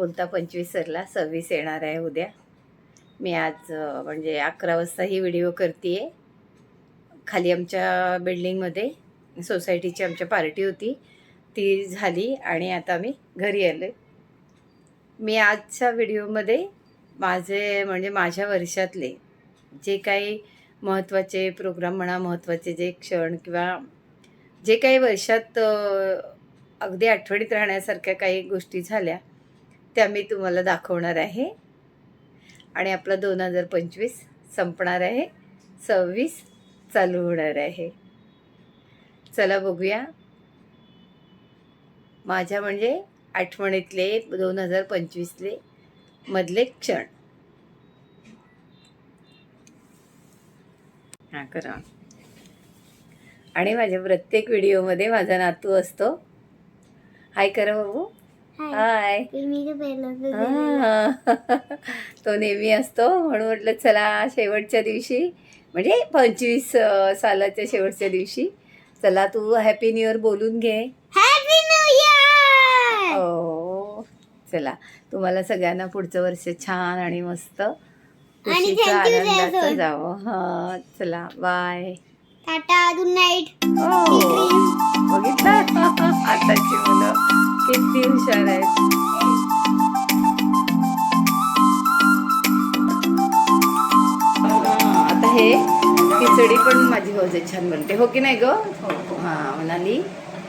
बोलता पंचवीस सरला सव्वीस येणार आहे उद्या. मी आज म्हणजे अकरा वाजता ही व्हिडिओ करते आहे खाली आमच्या बिल्डिंगमध्ये सोसायटीची आमच्या पार्टी होती. ती झाली आणि आता मी घरी आले मी आजच्या व्हिडिओमध्ये माझे म्हणजे माझ्या वर्षातले जे काही महत्त्वाचे प्रोग्राम म्हणा महत्त्वाचे जे क्षण किंवा जे काही वर्षात अगदी आठवणीत राहण्यासारख्या काही गोष्टी झाल्या त्या मी तुम्हाला दाखवणार आहे. आणि आपला दोन हजार पंचवीस संपणार आहे. सव्वीस चालू होणार आहे. चला बघूया. माझ्या म्हणजे आठवणीतले दोन हजार पंचवीसले मधले क्षण. हां करा. आणि माझ्या प्रत्येक व्हिडिओमध्ये माझा नातू असतो. हाय करा बाबू. हाय हा. तो नेहमी असतो. म्हणून म्हटलं चला शेवटच्या दिवशी म्हणजे पंचवीस सालाच्या शेवटच्या दिवशी चला तू हॅपी न्यू इयर बोलून घे. हॅपी न्यू इयर हो. चला. तुम्हाला सगळ्यांना पुढचं वर्ष छान आणि मस्त you, आनंदाचं. जावं. हा चला. बाय टाटा गुड नाईट बघितलं? आताची मुलं. किती हुशार आहेत. हा, आता हे खिचडी पण माझी भाऊजे छान बनते. हो की नाही ग? हा म्हणाली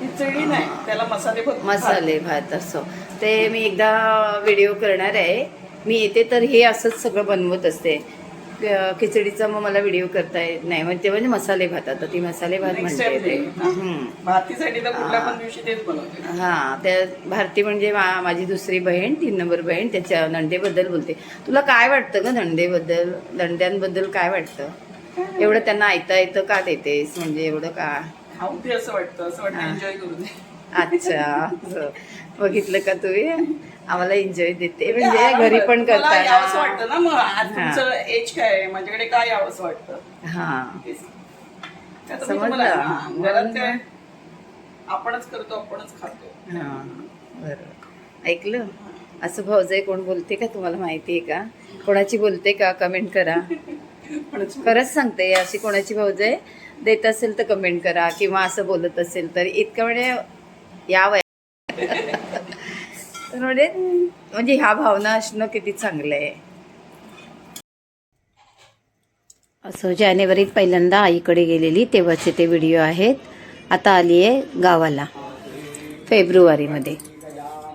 खिचडी नाही त्याला मसाले भात मसाले भात असो. ते मी एकदा व्हिडिओ करणार आहे. मी येते तर हे असंच सगळं बनवत असते. खिचडीचा मग मला व्हिडिओ करता येत नाही. म्हणजे म्हणजे मसाले भात आता ती मसाले भात म्हणते बनवते. हा त्या भारती म्हणजे माझी दुसरी बहीण तीन नंबर बहीण त्याच्या नंदेबद्दल बोलते. तुला काय वाटतं ग नंदेबद्दल? नंद्यांबद्दल काय वाटतं? एवढं त्यांना ऐता येतं का देतेस म्हणजे एवढं का? असं वाटतं. असं वाटतं. एन्जॉय अच्छा. बघितलं का तुम्ही? आम्हाला एन्जॉय देते. म्हणजे घरी पण मला यावंसं वाटतं ना मग? आज. तुमचं एज काय आहे? माझ्याकडे काय यावंसं वाटतं? हा. तेच. आता मी समजलं. तुम्हाला- हा, घरात काय? आपणच करतो आपणच खातो. हा ऐकलं? असं भाऊजाई कोण बोलते का? तुम्हाला माहिती आहे का? कोणाची बोलते का? कमेंट करा. खरंच सांगते अशी कोणाची भाऊजाई देत असेल तर कमेंट करा किंवा असं बोलत असेल तर इतकं म्हणजे या वया तर म्हणजे म्हणजे ह्या भावना असणं किती चांगलं आहे असं जानेवारीत पहिल्यांदा आईकडे गेलेली तेव्हाचे ते व्हिडिओ आहेत. आता आली आहे गावाला फेब्रुवारीमध्ये.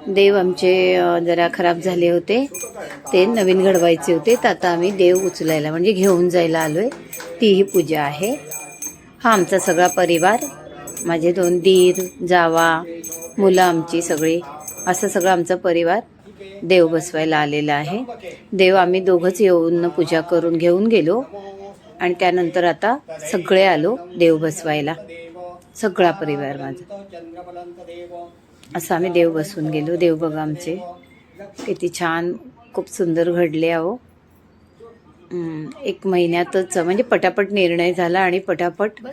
देव आमचे जरा खराब झाले होते. ते नवीन घडवायचे होते. तर आता आम्ही देव उचलायला म्हणजे घेऊन जायला आलो आहे तीही पूजा आहे. हा आमचा सगळा परिवार माझे दोन दीर जावा मुलं आमची सगळी असं सगळं आमचा परिवार देव बसवायला आलेला आहे. देव आम्ही दोघंच येऊन पूजा करून घेऊन गेलो आणि त्यानंतर आता सगळे आलो देव बसवायला. सगळा परिवार माझा. असं आम्ही देव बसून गेलो. देव बघा आमचे. किती छान खूप सुंदर घडले आहो एक महिन्यातच म्हणजे पटापट निर्णय झाला आणि पटापट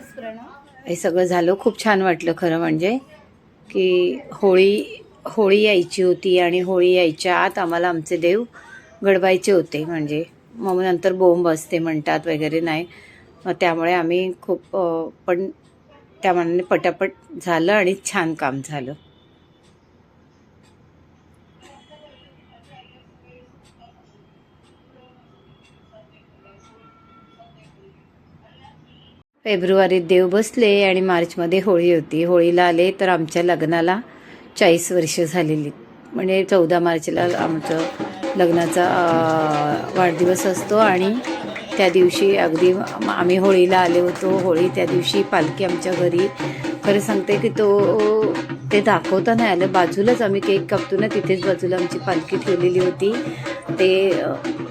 हे सगळं झालं. खूप छान वाटलं खरं म्हणजे की होळी होळी यायची होती आणि होळी यायच्या आत आम्हाला आमचे देव घडवायचे होते. म्हणजे मग नंतर बोंब असते म्हणतात वगैरे नाही. मग त्यामुळे आम्ही खूप पण त्या मनाने पटापट झालं आणि छान काम झालं. फेब्रुवारीत देव बसले आणि मार्चमध्ये होळी होती. होळीला आले तर आमच्या लग्नाला चाळीस वर्ष झालेली. म्हणजे चौदा मार्चला आमचं लग्नाचा वाढदिवस असतो आणि त्या दिवशी अगदी आम्ही होळीला आले होतो. होळी त्या दिवशी पालखी आमच्या घरी. खरं सांगते की तो ते दाखवता नाही आलं. बाजूलाच आम्ही केक कापतो ना तिथेच बाजूला आमची पालखी ठेवलेली होती. ते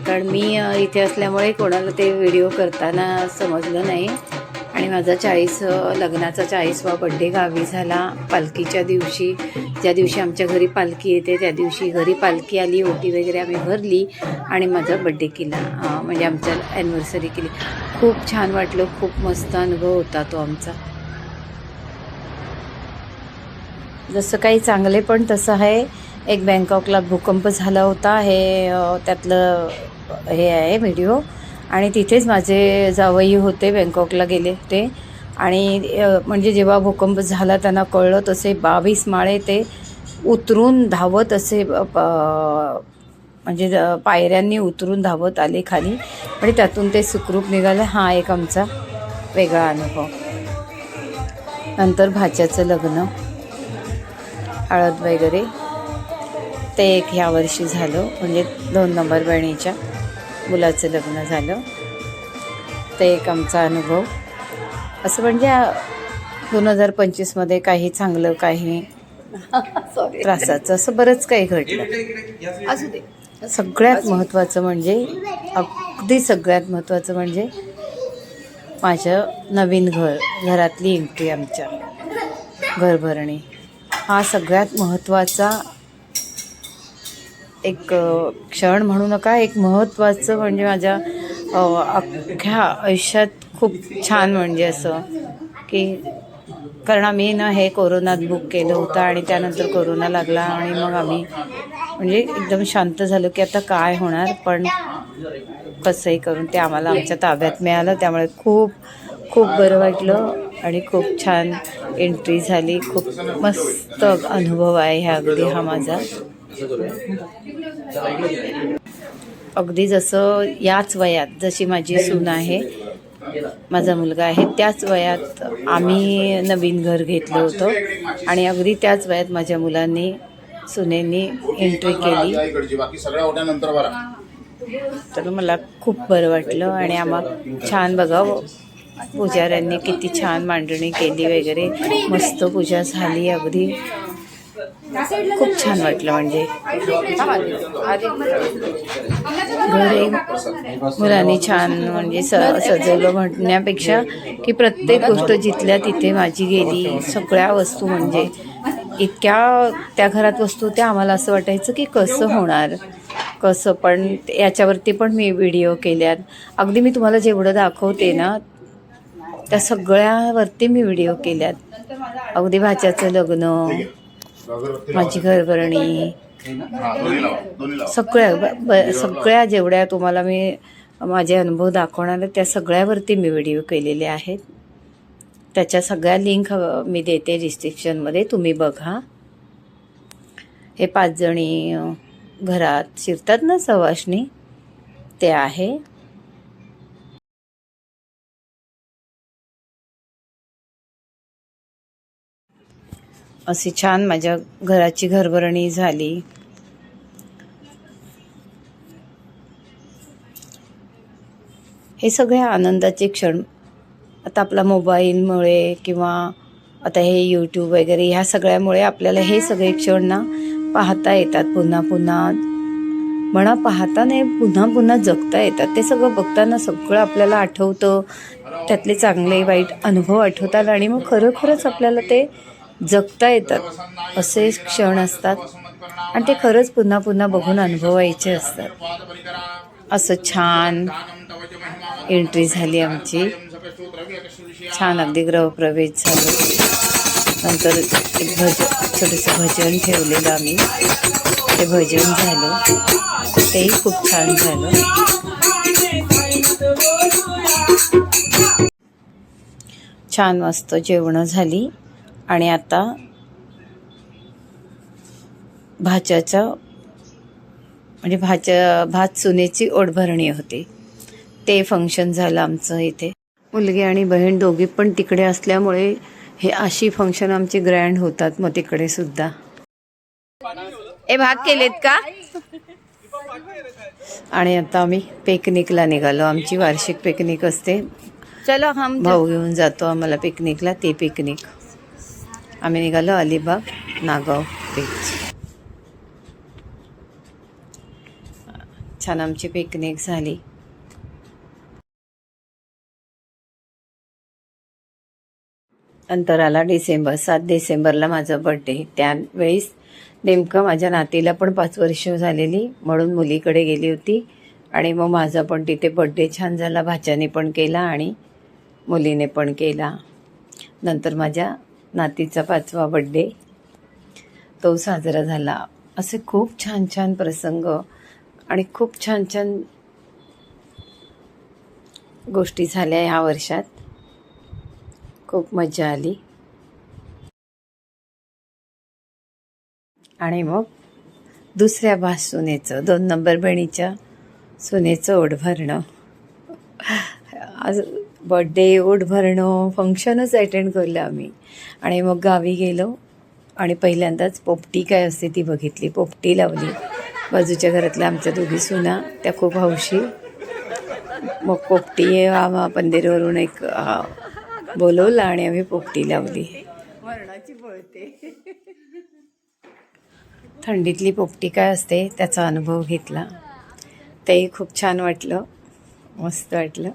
कारण मी इथे असल्यामुळे कोणाला ते व्हिडिओ करताना समजलं नाही. आणि माझा चाळीस लग्नाचा चाळीसवा बड्डे गावी झाला. पालखीच्या दिवशी ज्या दिवशी आमच्या घरी पालखी येते त्या दिवशी घरी पालखी आली ओटी वगैरे आम्ही भरली आणि माझा बड्डे केला. म्हणजे आमच्या ॲनिव्हर्सरी केली. खूप छान वाटलं खूप मस्त अनुभव होता तो आमचा. जसं काही चांगले पण तसं आहे. एक बँकॉकला भूकंप झाला होता. हे त्यातलं हे आहे व्हिडिओ आणि तिथेच माझे जावई होते बँकॉकला गेले ते आणि म्हणजे जेव्हा भूकंप झाला त्यांना कळलं तसे बावीस माळे ते उतरून धावत असे प- म्हणजे पायऱ्यांनी उतरून धावत आले खाली. आणि त्यातून ते सुखरूप निघालं. हा एक आमचा वेगळा अनुभव. नंतर भाच्याचं लग्न. हळद वगैरे. ते एक ह्या वर्षी झालं. म्हणजे दोन नंबर बहिणीच्या. मुलाचं लग्न झालं. ते एक आमचा अनुभव. असं म्हणजे दोन हजार पंचवीसमध्ये काही चांगलं काही त्रासाचं असं बरंच काही घडलं. असू दे. सगळ्यात महत्त्वाचं म्हणजे अगदी सगळ्यात महत्त्वाचं म्हणजे माझं नवीन घर घरातली एंट्री आमच्या घरभरणी. हा सगळ्यात महत्त्वाचा एक क्षण म्हणू नका एक महत्त्वाचं म्हणजे माझ्या अख्ख्या आयुष्यात खूप छान म्हणजे असं की कारण आम्ही ना हे कोरोनात बुक केलं होतं आणि त्यानंतर कोरोना लागला आणि मग आम्ही म्हणजे एकदम शांत झालो की आता काय होणार पण कसंही करून ते आम्हाला आमच्या ताब्यात मिळालं. त्यामुळे खूप खूप बरं वाटलं आणि खूप छान एंट्री झाली. खूप मस्त अनुभव आहे ह्या अगदी हा माझा. अगदी जसं याच वयात जशी माझी सून आहे माझा मुलगा आहे त्याच वयात आम्ही नवीन घर घेतलं होतं. आणि अगदी त्याच वयात माझ्या मुलांनी सुनेनी एंट्री केली. तर मला खूप बरं वाटलं आणि आम्हा छान बघा पुजाऱ्यांनी किती छान मांडणी केली वगैरे. मस्त पूजा झाली अगदी. खूप छान वाटलं म्हणजे. घरी मुलांनी छान म्हणजे स सजवलं म्हणण्यापेक्षा की प्रत्येक गोष्ट जिथल्या तिथे माझी गेली सगळ्या वस्तू म्हणजे इतक्या त्या घरात वस्तू त्या आम्हाला असं वाटायचं की कसं होणार कसं पण याच्यावरती पण मी व्हिडिओ केल्यात. अगदी मी तुम्हाला जेवढं दाखवते ना त्या सगळ्यावरती मी व्हिडिओ केल्यात. अगदी भाच्याचं लग्न माझी घरभरणी. सगळ्या ब- ब- सगळ्या जेवढ्या तुम्हाला मी माझे अनुभव दाखवणार त्या सगळ्यावरती मी व्हिडिओ केलेले आहेत. त्याच्या सगळ्या लिंक मी देते डिस्क्रिप्शनमध्ये तुम्ही बघा. हे पाचजणी घरात शिरतात ना सवाशणी ते आहे. अशी छान माझ्या घराची घरभरणी झाली. हे सगळे आनंदाचे क्षण. आता आपला मोबाईलमुळे किंवा आता हे यूट्यूब वगैरे ह्या सगळ्यामुळे आपल्याला हे सगळे क्षण ना पाहता येतात पुन्हा पुन्हा. म्हणा पाहता नाही पुन्हा पुन्हा जगता येतात. ते सगळं बघताना सगळं आपल्याला आठवतं. त्यातले चांगले वाईट अनुभव आठवतात आणि मग खरोखरच आपल्याला ते जगता येतात. असे क्षण असतात. आणि ते खरंच पुन्हा पुन्हा बघून अनुभवायचे असतात. असं छान एंट्री झाली आमची. छान अगदी गृहप्रवेश झालं. नंतर एक भज छोटंसं भजन ठेवलेलं आम्ही. ते भजन झालं. तेही खूप छान झालं. छान मस्त जेवणं झाली. आणि आता भाच्याचा म्हणजे भाच्या भात सुनेची ओढभरणी होती. ते फंक्शन झालं आमचं इथे. मुलगी आणि बहीण दोघी पण तिकडे असल्यामुळे हे अशी फंक्शन आमचे ग्रँड होतात मग तिकडे सुद्धा. ए भाग केलेत का? आणि आता आम्ही पिकनिकला निघालो. आमची वार्षिक पिकनिक असते. चलो हम भाऊ घेऊन जातो आम्हाला पिकनिकला ते पिकनिक आम्ही निघालो अलिबाग नागाव बीच छान आमची पिकनिक झाली. नंतर आला डिसेंबर सात डिसेंबरला माझा बड्डे त्यावेळेस नेमकं माझ्या नातीला पण पाच वर्ष झालेली म्हणून मुलीकडे गेली होती. आणि मग माझा पण तिथे बड्डे छान झाला भाच्याने पण केला आणि मुलीने पण केला. नंतर माझ्या नातीचा पाचवा बड्डे तो साजरा झाला. असे खूप छान छान प्रसंग आणि खूप छान छान गोष्टी झाल्या ह्या वर्षात. खूप मजा आली. आणि मग दुसऱ्या भास सुनेचं दोन नंबर बहिणीच्या सुनेचं ओढ भरणं आज बड्डे ओढ भरणं फंक्शनच अटेंड केलं आम्ही. आणि मग गावी गेलो आणि पहिल्यांदाच पोपटी काय असते ती बघितली. पोपटी लावली. बाजूच्या घरातल्या आमच्या दोघी सुना त्या खूप हौशी. मग पोपटी आम्हा पंदिरवरून एक बोलवलं आणि आम्ही पोपटी लावली. मरणाची थंडीतली पोपटी काय असते त्याचा अनुभव घेतला. तेही खूप छान वाटलं. मस्त वाटलं.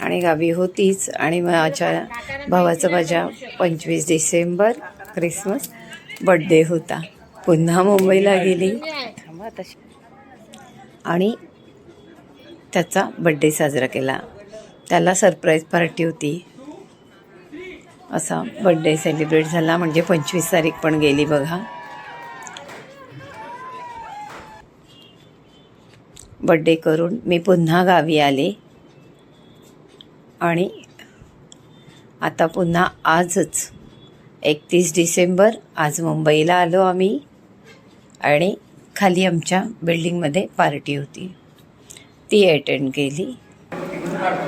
आणि गावी होतीच. आणि माझ्या भावाचा माझ्या पंचवीस डिसेंबर क्रिसमस बड्डे होता. पुन्हा मुंबईला गेली. आणि त्याचा बड्डे साजरा केला. त्याला सरप्राईज पार्टी होती. असा बड्डे सेलिब्रेट झाला. म्हणजे पंचवीस तारीख पण गेली बघा. बड्डे करून मी पुन्हा गावी आले. आणि आता पुन्हा आजच एकतीस डिसेंबर आज मुंबईला आलो आम्ही. आणि खाली आमच्या बिल्डिंगमध्ये पार्टी होती. ती अटेंड केली.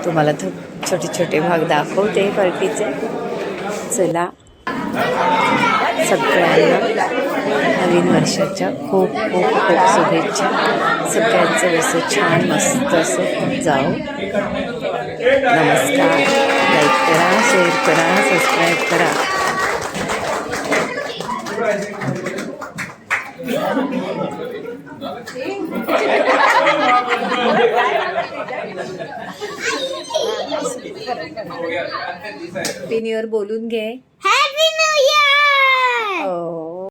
तुम्हाला तो छोटे छोटे भाग दाखवते पार्टीचे चला. सगळ्यांना नवीन वर्षाच्या खूप खूप खूप शुभेच्छा. सगळ्यांचं असं छान मस्त असं जाऊ. नमस्कार. लाईक करा शेअर करा सबस्क्राईब करा. पिनीवर बोलून घे